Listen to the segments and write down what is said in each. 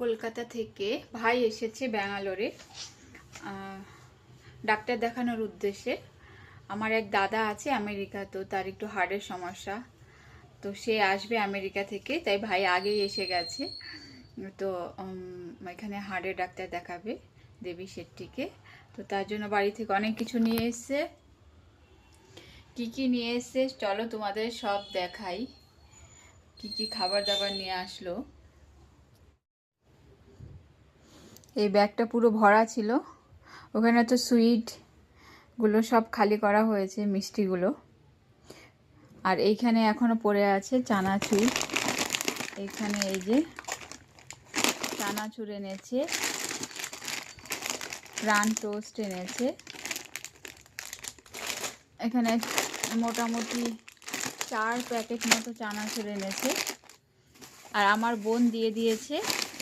কলকাতা থেকে ভাই এসেছে ব্যাঙ্গালোরে। ডাক্তার দেখানোর উদ্দেশ্যে। আমার এক দাদা আছে আমেরিকা, তো তার একটু হার্টের সমস্যা। তো সে আসবে আমেরিকা থেকে, তাই ভাই আগেই এসে গেছে। তো এখানে হার্টের ডাক্তার দেখাবে দেবী শেট্টিকে। তো তার জন্য বাড়ি থেকে অনেক কিছু নিয়ে এসছে। কি কি নিয়ে এসছে? চলো তোমাদের সব দেখাই। কি কি খাবার দাবার নিয়ে আসলো? এই ব্যাগটা পুরো ভরা ছিল। ওখানে তো সুইটগুলো সব খালি করা হয়েছে, মিষ্টিগুলো। আর এইখানে এখনও পড়ে আছে চানাচুর এইখানে এই যে চানাচুর এনেছে, প্রাণ টোস্ট এনেছে। এখানে মোটামুটি চার প্যাকেট মতো চানাচুর এনেছে। আর আমার বোন দিয়ে দিয়েছে,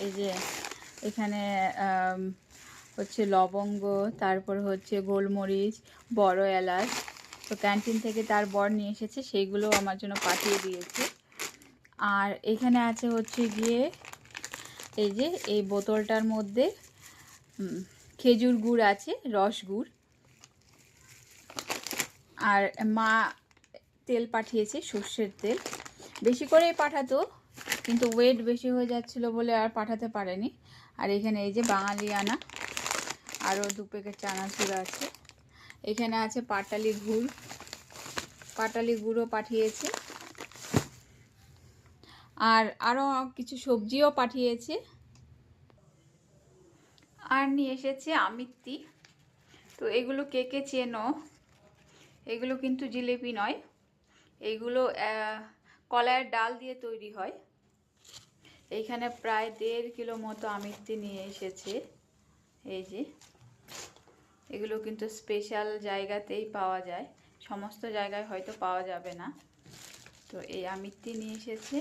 এই যে এখানে হচ্ছে লবঙ্গ, তারপর হচ্ছে গোলমরিচ, বড় এলাচ। তো ক্যান্টিন থেকে তার বর নিয়ে এসেছে, সেইগুলো আমার জন্য পাঠিয়ে দিয়েছে। আর এখানে আছে হচ্ছে গিয়ে, এই যে, এই বোতলটার মধ্যে খেজুর গুড় আছে, রস গুড়। আর মা তেল পাঠিয়েছে, সর্ষের তেল। বেশি করেই পাঠাতো কিন্তু ওয়েট বেশি হয়ে যাচ্ছিল বলে আর পাঠাতে পারেনি। আর এখানে এই যে বাঙালি আনা আরও দু প্যাকেট চানাচুর আছে। এখানে আছে পাটালি গুড়। পাটালি গুঁড়ো পাঠিয়েছে। আর আরও কিছু সবজিও পাঠিয়েছে। আর নিয়ে এসেছে আমিত্তি। তো এগুলো কে কে চেনো? এগুলো কিন্তু জিলেপি নয়। এইগুলো কলায়ের ডাল দিয়ে তৈরি হয়। এইখানে প্রায় দেড় কিলো মতো আমিত্তি নিয়ে এসেছে। এই যে, এগুলো কিন্তু স্পেশাল জায়গাতেই পাওয়া যায়। সমস্ত জায়গায় হয়তো পাওয়া যাবে না। তো এই আমিত্তি নিয়ে এসেছে।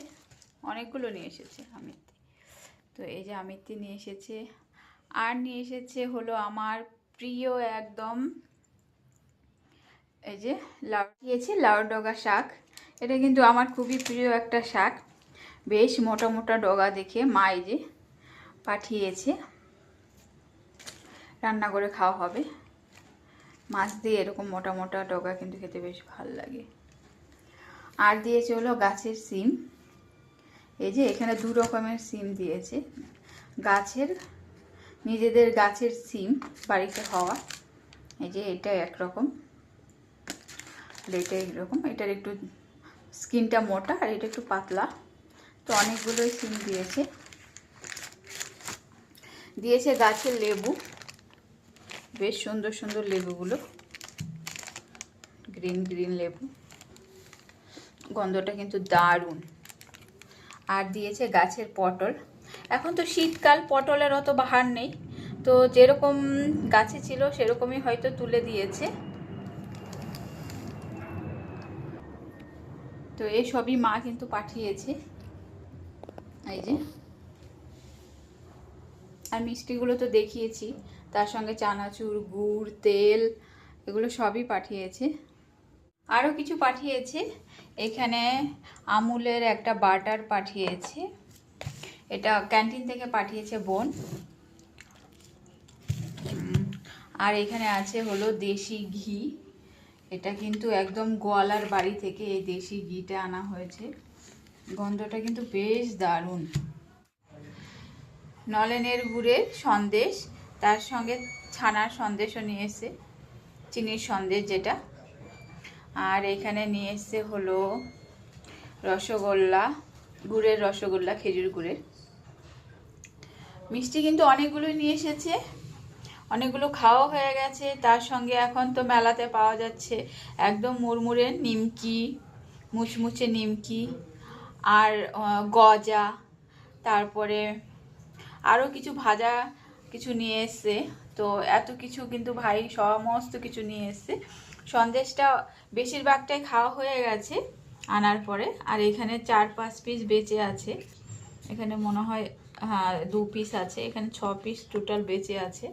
অনেকগুলো নিয়ে এসেছে আমিত্তি। তো এই যে আমিত্তি নিয়ে এসেছে। আর নিয়ে এসেছে হলো আমার প্রিয় একদম এই যে লাউ দিয়েছি লাউ ডগা শাক। এটা কিন্তু আমার খুবই প্রিয় একটা শাক। বেশ মোটা মোটা ডগা দেখে মা এই যে পাঠিয়েছে। রান্না করে খাওয়া হবে। মাছ দিয়ে এরকম মোটা মোটা ডগা কিন্তু খেতে বেশ ভালো লাগে। আর দিয়েছে হলো গাছের সিম। এই যে এখানে দু রকমের সিম দিয়েছে। গাছের, নিজেদের গাছের সিম বাড়িতে হওয়া। এই যে এটা একরকম। আর এটা এরকম। এটার একটু স্কিনটা মোটা আর এটা একটু পাতলা। তো অনেকগুলোই সিম দিয়েছে। দিয়েছে গাছের লেবু। বেশ সুন্দর সুন্দর লেবুগুলো। গ্রিন গ্রিন লেবু। গন্ধটা কিন্তু দারুণ। আর দিয়েছে গাছের পটল। এখন তো শীতকাল, পটলের অত বাহার নেই। তো যেরকম গাছে ছিল, সেরকমই হয়তো তুলে দিয়েছে। তো এসবই মা কিন্তু পাঠিয়েছে। এই যে। আর মিষ্টিগুলো তো দেখিয়েছি, তার সঙ্গে চানাচুর, গুড়, তেল, এগুলো সবই পাঠিয়েছে। আরও কিছু পাঠিয়েছে। এখানে আমুলের একটা বাটার পাঠিয়েছে। এটা ক্যান্টিন থেকে পাঠিয়েছে বোন। আর এখানে আছে হলো দেশি ঘি। এটা কিন্তু একদম গোয়ালার বাড়ি থেকে এই দেশি ঘিটা আনা হয়েছে। গন্ধটা কিন্তু বেশ দারুণ। নলেনের গুড়ের সন্দেশ, তার সঙ্গে ছানার সন্দেশও নিয়ে এসে চিনির সন্দেশ যেটা। আর এখানে নিয়ে এসছে হলো রসগোল্লা, গুড়ের রসগোল্লা, খেজুর গুড়ের। মিষ্টি কিন্তু অনেকগুলোই নিয়ে এসেছে, অনেকগুলো খাওয়া হয়ে গেছে। তার সঙ্গে এখন তো মেলাতে পাওয়া যাচ্ছে একদম মুড়মুড়ে নিমকি, মুচমুচে নিমকি আর গজা, তারপরে আরও কিছু ভাজা কিছু নিয়ে এসছে। তো এত কিছু কিন্তু ভাই সমস্ত কিছু নিয়ে এসছে। সন্দেশটা বেশিরভাগটাই খাওয়া হয়ে গেছে আনার পরে। আর এখানে চার পাঁচ পিস বেঁচে আছে। এখানে মনে হয় হ্যাঁ দু পিস আছে। এখানে ছ পিস টোটাল বেঁচে আছে।